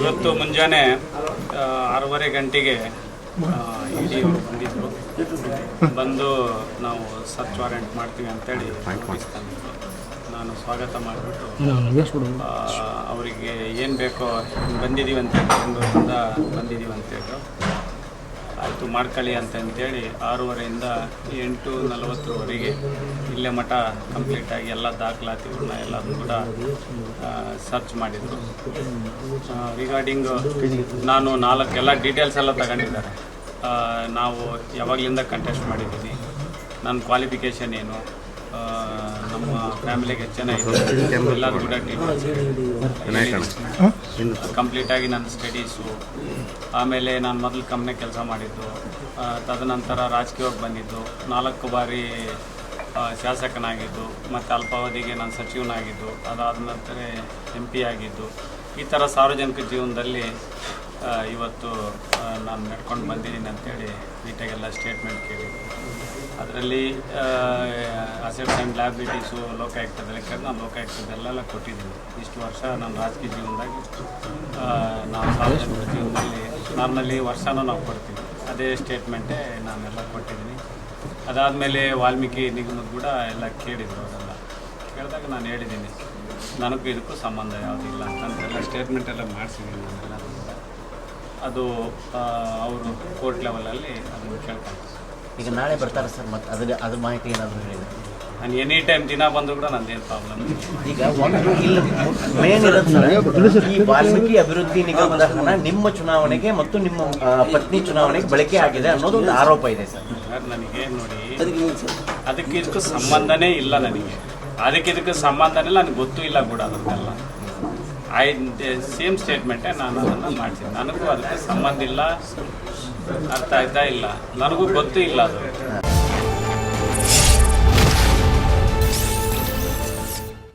ಇವತ್ತು ಮುಂಜಾನೆ ಆರೂವರೆ ಗಂಟೆಗೆ ಇಡಿ ಅವರು ಬಂದಿದ್ದರು ಬಂದು ನಾವು ಸರ್ಚ್ ವಾರೆಂಟ್ ಮಾಡ್ತೀವಿ ಅಂತೇಳಿ ನಾನು ಸ್ವಾಗತ ಮಾಡಿಬಿಟ್ಟು ಅವರಿಗೆ ಏನು ಬೇಕೋ ಬಂದಿದ್ದೀವಿ ಅಂತ ಬಂದಿದ್ದೀವಿ ಅಂತೇಳಿದ್ರು ಆಯಿತು, ಮಾಡ್ಕೊಳ್ಳಿ ಅಂತ ಅಂತೇಳಿ ಆರೂವರೆಯಿಂದ ಎಂಟು ನಲವತ್ತರವರೆಗೆ ಇಲ್ಲೇ ಮಠ ಕಂಪ್ಲೀಟಾಗಿ ಎಲ್ಲ ದಾಖಲಾತಿಗಳನ್ನ ಎಲ್ಲದನ್ನು ಕೂಡ ಸರ್ಚ್ ಮಾಡಿದರು. ರಿಗಾರ್ಡಿಂಗ್ ನಾನು ನಾಲ್ಕು, ಎಲ್ಲ ಡೀಟೇಲ್ಸ್ ಎಲ್ಲ ತಗೊಂಡಿದ್ದಾರೆ. ನಾವು ಯಾವಾಗಲಿಂದ ಕಂಟೆಸ್ಟ್ ಮಾಡಿದ್ದೀನಿ. ನನ್ನ ಕ್ವಾಲಿಫಿಕೇಷನ್ ಏನು? ನಮ್ಮ ಫ್ಯಾಮಿಲಿಗೆ ಚೆನ್ನಾಗಿದೆ. ಎಲ್ಲರೂ ಕೂಡ ಕಂಪ್ಲೀಟಾಗಿ ನನ್ನ ಸ್ಟಡೀಸು ಆಮೇಲೆ ನಾನು ಮೊದಲು ಕಂಪ್ನಿ ಕೆಲಸ ಮಾಡಿದ್ದು. ತದನಂತರ ರಾಜಕೀಯವಾಗಿ ಬಂದಿದ್ದು. ನಾಲ್ಕು ಬಾರಿ ಶಾಸಕನಾಗಿದ್ದು. ಮತ್ತು ಅಲ್ಪಾವಧಿಗೆ ನಾನು ಸಚಿವನಾಗಿದ್ದು. ಅದಾದ ನಂತರ ಎಂ ಪಿ ಆಗಿದ್ದು. ಈ ಥರ ಸಾರ್ವಜನಿಕ ಜೀವನದಲ್ಲಿ ಇವತ್ತು ನಾನು ನಡ್ಕೊಂಡು ಬಂದಿದ್ದೀನಿ ಅಂತೇಳಿ ನೀಟಾಗೆಲ್ಲ ಸ್ಟೇಟ್ಮೆಂಟ್ ಕೇಳಿದ್ದು ಅದರಲ್ಲಿ ಅಸೆಟ್ಸ್ ಆ್ಯಂಡ್ ಲ್ಯಾಬಿಲಿಟೀಸು ಲೋಕಾಯುಕ್ತದಲ್ಲಿ ಕರೆದು ನಾನು ಲೋಕಾಯುಕ್ತದಲ್ಲೆಲ್ಲ ಕೊಟ್ಟಿದ್ದೀನಿ ಇಷ್ಟು ವರ್ಷ ನಾನು ರಾಜಕೀಯ ಜೀವನದಾಗ ನಾವು ಸಾರ್ವಜನಿಕ ಜೀವನದಲ್ಲಿ, ನಾರ್ಮಲಿ ವರ್ಷನೂ ನಾವು ಕೊಡ್ತೀವಿ. ಅದೇ ಸ್ಟೇಟ್ಮೆಂಟೇ ನಾನೆಲ್ಲ ಕೊಟ್ಟಿದ್ದೀನಿ. ಅದಾದಮೇಲೆ ವಾಲ್ಮೀಕಿ ನಿಗಮದ ಕೂಡ ಎಲ್ಲ ಕೇಳಿದರು ಅದೆಲ್ಲ. ಕೇಳಿದಾಗ ನಾನು ಹೇಳಿದ್ದೀನಿ, ನನಗೂ ಇದಕ್ಕೂ ಸಂಬಂಧ ಯಾವುದಿಲ್ಲ ಅಂತಂದೆಲ್ಲ ಸ್ಟೇಟ್ಮೆಂಟ್ ಎಲ್ಲ ಮಾಡಿಸಿದ್ದೀನಿ ನಾನೆಲ್ಲ. ಅದು ಅವರು ಕೋರ್ಟ್ ಲೆವೆಲಲ್ಲಿ ಅದನ್ನು ಕೇಳ್ಕೊಂಡು ಈಗ ನಾಳೆ ಬರ್ತಾರೆ ಸರ್ ಮತ್ತೆ ಅದ್ರ ಅದ್ರ ಮಾಹಿತಿ ಏನಾದರೂ ಹೇಳಿದೆ ನಾನು ಎನಿ ಟೈಮ್ ದಿನ ಬಂದರೂ ಕೂಡ ನಂದೇನು ಪ್ರಾಬ್ಲಮ್ ಈಗ ಒಂದು ಇಲ್ಲ ಮೇನ್ ಇರೋದು ಸರ್, ಈ ವಾಲ್ಮೀಕಿ ಅಭಿವೃದ್ಧಿ ನಿಗಮದ ಹಣ ನಿಮ್ಮ ಚುನಾವಣೆಗೆ ಮತ್ತು ನಿಮ್ಮ ಆ, ಪತ್ನಿ ಚುನಾವಣೆಗೆ ಬಳಕೆ ಆಗಿದೆ ಅನ್ನೋದು ಒಂದು ಆರೋಪ ಇದೆ ಸರ್. ಸರ್ ನನಗೆ ನೋಡಿ ಅದಕ್ಕೆ ಇದಕ್ಕೂ ಸಂಬಂಧನೇ ಇಲ್ಲ ನನಗೆ. ಅದಕ್ಕೆ ಇದಕ್ಕೆ ಸಂಬಂಧನೇ ಇಲ್ಲ ನನಗೆ ಗೊತ್ತೂ ಇಲ್ಲ ಕೂಡ ಅದಕ್ಕೆಲ್ಲ. ಐ ಸೇಮ್ ಸ್ಟೇಟ್ಮೆಂಟೇ ನಾನು ಅದನ್ನು ಮಾಡ್ತೀನಿ. ನನಗೂ ಅದಕ್ಕೆ ಸಂಬಂಧ ಇಲ್ಲ, ಅರ್ಥ ಆಯ್ತಾ ಇಲ್ಲ? ನನಗೂ ಗೊತ್ತೂ ಇಲ್ಲ ಅದು.